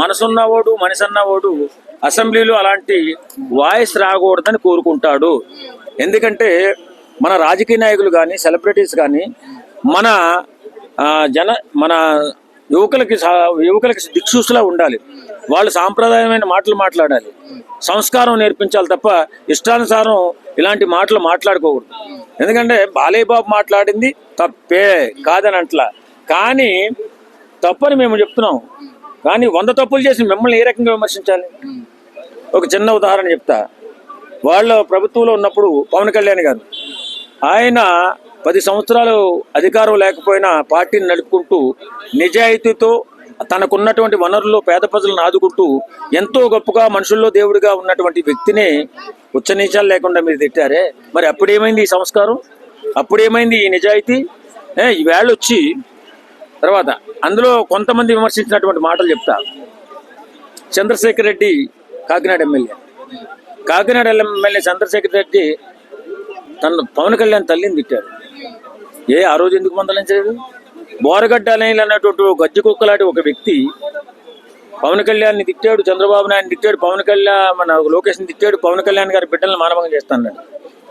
మనసున్నవాడు మనిషి అన్నవాడు అసెంబ్లీలో అలాంటి వాయిస్ రాకూడదని కోరుకుంటాడు. ఎందుకంటే మన రాజకీయ నాయకులు కానీ సెలబ్రిటీస్ కానీ మన జన మన యువకులకి యువకులకి దిక్సూసులా ఉండాలి. వాళ్ళు సాంప్రదాయమైన మాటలు మాట్లాడాలి. సంస్కారం నేర్పించాలి తప్ప ఇష్టానుసారం ఇలాంటి మాటలు మాట్లాడుకోకూడదు. ఎందుకంటే బాలయ్యబాబు మాట్లాడింది తప్పే కాదని అంట్లా కానీ తప్పని మేము చెప్తున్నాం. కానీ వంద తప్పులు చేసి మిమ్మల్ని ఏ రకంగా విమర్శించాలి? ఒక చిన్న ఉదాహరణ చెప్తా. వాళ్ళ ప్రభుత్వంలో ఉన్నప్పుడు పవన్ కళ్యాణ్ గారు ఆయన పది సంవత్సరాలు అధికారం లేకపోయినా పార్టీని నడుపుకుంటూ నిజాయితీతో తనకున్నటువంటి వనరుల్లో పేద ప్రజలను ఆదుకుంటూ ఎంతో గొప్పగా మనుషుల్లో దేవుడిగా ఉన్నటువంటి వ్యక్తిని ఉచ్చనీచాలు లేకుండా మీరు తిట్టారే? మరి అప్పుడేమైంది ఈ సంస్కారం? అప్పుడేమైంది ఈ నిజాయితీ? ఈ ఈవేళ వచ్చి తర్వాత అందులో కొంతమంది విమర్శించినటువంటి మాటలు చెప్తా. చంద్రశేఖర్ రెడ్డి కాకినాడ ఎమ్మెల్యే. కాకినాడ ఎమ్మెల్యే చంద్రశేఖర్ రెడ్డి తన పవన్ కళ్యాణ్ తల్లిని తిట్టాడు ఏ ఆ రోజు ఎందుకు మందలించలేదు? బోరగడ్డ అనేలు అన్నటువంటి గజ్జి కుక్కలాంటి ఒక వ్యక్తి పవన్ కళ్యాణ్ని తిట్టాడు చంద్రబాబు నాయుడు తిట్టాడు పవన్ కళ్యాణ్ మన లోకేష్ని తిట్టాడు పవన్ కళ్యాణ్ గారి బిడ్డలను మానవంగా చేస్తాడు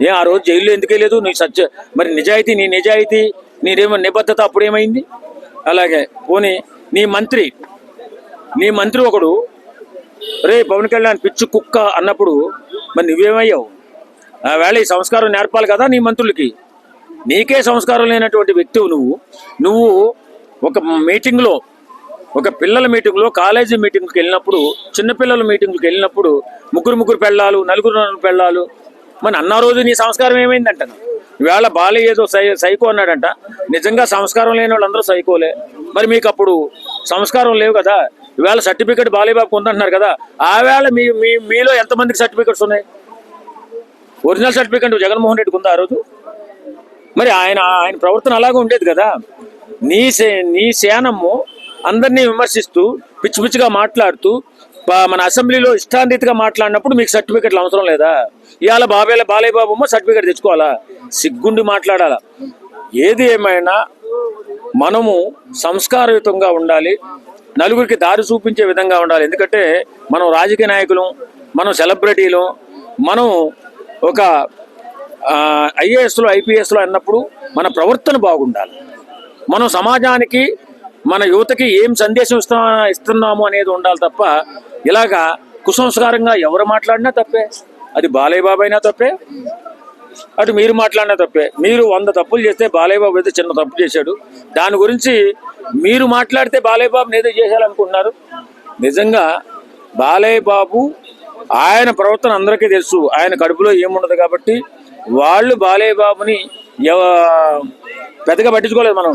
ఏ ఆ రోజు జైల్లో ఎందుకు వెళ్ళలేదు నీ సత్య మరి నిజాయితీ నీ నిజాయితీ నీదేమో నిబద్ధత అప్పుడేమైంది? అలాగే పోనీ నీ మంత్రి నీ మంత్రి ఒకడు రే పవన్ కళ్యాణ్ పిచ్చు కుక్క అన్నప్పుడు మరి నువ్వేమయ్యావు? ఆ వేళ ఈ సంస్కారం నేర్పాలి కదా నీ మంత్రులకి. నీకే సంస్కారం లేనటువంటి వ్యక్తివు నువ్వు. నువ్వు ఒక మీటింగ్లో ఒక పిల్లల మీటింగ్లో కాలేజీ మీటింగ్కి వెళ్ళినప్పుడు చిన్నపిల్లల మీటింగ్కి వెళ్ళినప్పుడు ముగ్గురు ముగ్గురు పెళ్ళాలు నలుగురు నలుగురు పెళ్ళాలు మరి అన్న రోజు నీ సంస్కారం ఏమైందంట? ఇవాళ బాలయ్య ఏదో సై సైకో అన్నాడంట. నిజంగా సంస్కారం లేని వాళ్ళందరూ సైకోలే. మరి మీకు అప్పుడు సంస్కారం లేవు కదా? ఇవాళ సర్టిఫికెట్ బాలయ్యబాబుకు ఉందంటున్నారు కదా? ఆవేళ మీ మీ మీలో ఎంతమందికి సర్టిఫికెట్స్ ఉన్నాయి? ఒరిజినల్ సర్టిఫికెట్ జగన్మోహన్ రెడ్డికి ఉందా ఆ రోజు? మరి ఆయన ఆయన ప్రవర్తన అలాగే ఉండేది కదా? నీ సే నీ సేనమ్ము అందరినీ విమర్శిస్తూ పిచ్చి పిచ్చిగా మాట్లాడుతూ మన అసెంబ్లీలో ఇష్టాంరీతిగా మాట్లాడినప్పుడు మీకు సర్టిఫికెట్లు అవసరం లేదా? ఇవాళ బాబాయ్ల బాలయ్య బాబు సర్టిఫికెట్ తెచ్చుకోవాలా? సిగ్గుండి మాట్లాడాలా? ఏది ఏమైనా మనము సంస్కారయుతంగా ఉండాలి నలుగురికి దారి చూపించే విధంగా ఉండాలి. ఎందుకంటే మనం రాజకీయ నాయకులు మనం సెలబ్రిటీలు మనం ఒక ఐఏఎస్లో ఐపీఎస్లో అన్నప్పుడు మన ప్రవర్తన బాగుండాలి. మనం సమాజానికి మన యువతకి ఏం సందేశం ఇస్తా ఇస్తున్నాము అనేది ఉండాలి తప్ప ఇలాగా కుసంస్కారంగా ఎవరు మాట్లాడినా తప్పే. అది బాలయ్య బాబు అయినా తప్పే. అటు మీరు మాట్లాడినా తప్పే. మీరు వంద తప్పులు చేస్తే బాలయ్య బాబు అయితే చిన్న తప్పు చేశాడు. దాని గురించి మీరు మాట్లాడితే బాలయ్య బాబుని ఏదో చేశారనుకుంటున్నారు నిజంగా బాలయ్య బాబు ఆయన ప్రవర్తన అందరికీ తెలుసు. ఆయన కడుపులో ఏముండదు కాబట్టి వాళ్ళు బాలయ్య బాబుని ఎవ- పెద్దగా పట్టించుకోలేదు మనం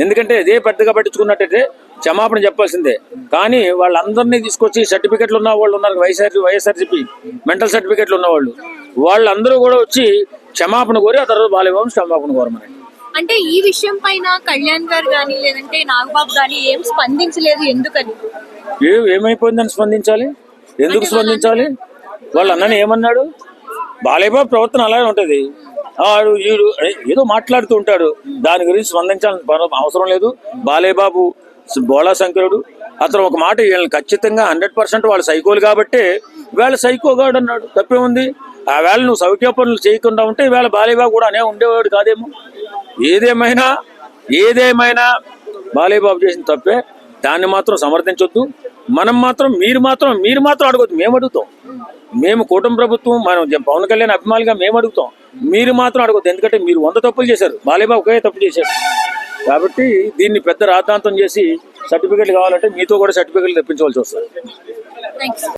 ఎందుకంటే ఇదే పెద్దగా పట్టించుకున్నట్టయితే క్షమాపణ చెప్పాల్సిందే. కానీ వాళ్ళందరినీ తీసుకొచ్చి సర్టిఫికెట్లు ఉన్న వాళ్ళు ఉన్నారు. వైఎస్ఆర్ వైఎస్ఆర్సీపీ మెంటల్ సర్టిఫికెట్లు ఉన్న వాళ్ళు. వాళ్ళందరూ కూడా వచ్చి క్షమాపణ కోరి ఆ తర్వాత బాలయ్య బాబు క్షమాపణ కోరమని అంటే ఈ విషయం పైన కళ్యాణ్ గారు కానీ లేదంటే నాగబాబు గానీ ఏం స్పందించలేదు ఎందుకని? ఏ ఏమైపోయిందని స్పందించాలి? ఎందుకు స్పందించాలి? వాళ్ళ అన్నని ఏమన్నాడు? బాలయ్య బాబు ప్రవర్తన అలాగే ఉంటది. ఆడు ఈడు ఏ- ఏదో మాట్లాడుతూ ఉంటాడు. దాని గురించి స్పందించాలని పర- అవసరం లేదు. బాలయ్య బాబు స- బోళా శంకరుడు అతను ఒక మాట వీళ్ళని ఖచ్చితంగా హండ్రెడ్ పర్సెంట్ వాళ్ళు సైకోలు కాబట్టి వేళ సైకోగాడు అన్నాడు. తప్పే ఉంది? ఆ వేళ నువ్వు సౌఖ్య పనులు చేయకుండా ఉంటే ఈవేళ బాలయ్యబాబు కూడా అనే ఉండేవాడు కాదేమో? ఏదేమైనా ఏదేమైనా బాలయ్య బాబు చేసిన తప్పే. దాన్ని మాత్రం సమర్థించొద్దు. మనం మాత్రం మీరు మాత్రం మీరు మాత్రం అడగొద్దు. మేము అడుగుతాం. మేము కూటమి ప్రభుత్వం మనం పవన్ కళ్యాణ్ అభిమానులుగా మేము అడుగుతాం. మీరు మాత్రం అడగొద్దు. ఎందుకంటే మీరు వంద తప్పులు చేశారు. బాలయ్య బాబు ఒకే తప్పు చేశారు కాబట్టి దీన్ని పెద్ద రాద్ధాంతం చేసి సర్టిఫికెట్లు కావాలంటే మీతో కూడా సర్టిఫికెట్లు తెప్పించవలసి వస్తుంది. థ్యాంక్స్